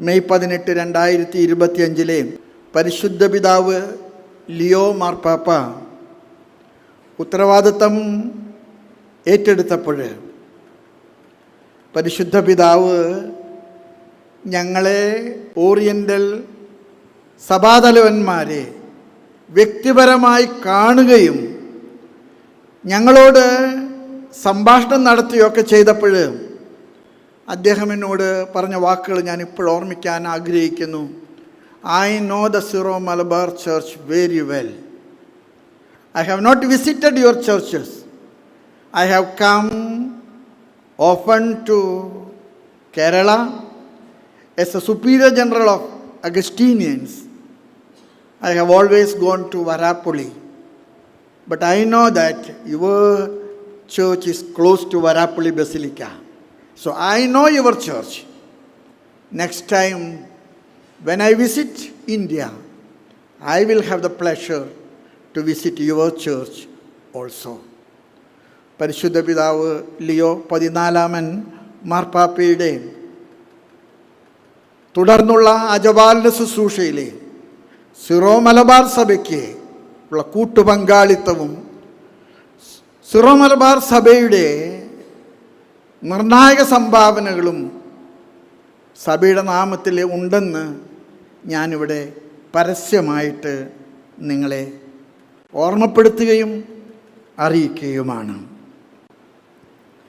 May പതിനെട്ട് രണ്ടായിരത്തി ഇരുപത്തിയഞ്ചിലെ പരിശുദ്ധ പിതാവ് ലിയോ മാർപ്പാപ്പ. ഉത്തരവാദിത്തം ഏറ്റെടുത്തപ്പോൾ പരിശുദ്ധ പിതാവ് ഞങ്ങളെ ഓറിയന്റൽ സഭാതലവന്മാരെ വ്യക്തിപരമായി കാണുകയും ഞങ്ങളോട് സംഭാഷണം നടത്തുകയൊക്കെ ചെയ്തപ്പോൾ അദ്ദേഹം എന്നോട് പറഞ്ഞ വാക്കുകൾ ഞാൻ ഇപ്പോൾ ഓർമ്മിക്കാൻ ആഗ്രഹിക്കുന്നു I know the Syro Malabar church very well I have not visited your churches I have come often to Kerala as a superior general of Augustinians, I have always gone to Varapuli. But I know that your church is close to Varapuli Basilica. So I know your church. Next time, when I visit India, I will have the pleasure to visit your church also. പരിശുദ്ധ പിതാവ് Leo പതിനാലാമൻ മാർപ്പാപ്പയുടെ തുടർന്നുള്ള അജപാലന ശുശ്രൂഷയിലെ Syro Malabar സഭയ്ക്ക് ഉള്ള കൂട്ടുപങ്കാളിത്തവും Syro Malabar സഭയുടെ നിർണായക സംഭാവനകളും സഭയുടെ നാമത്തിൽ ഉണ്ടെന്ന് ഞാനിവിടെ പരസ്യമായിട്ട് നിങ്ങളെ ഓർമ്മപ്പെടുത്തുകയും അറിയിക്കുകയുമാണ്.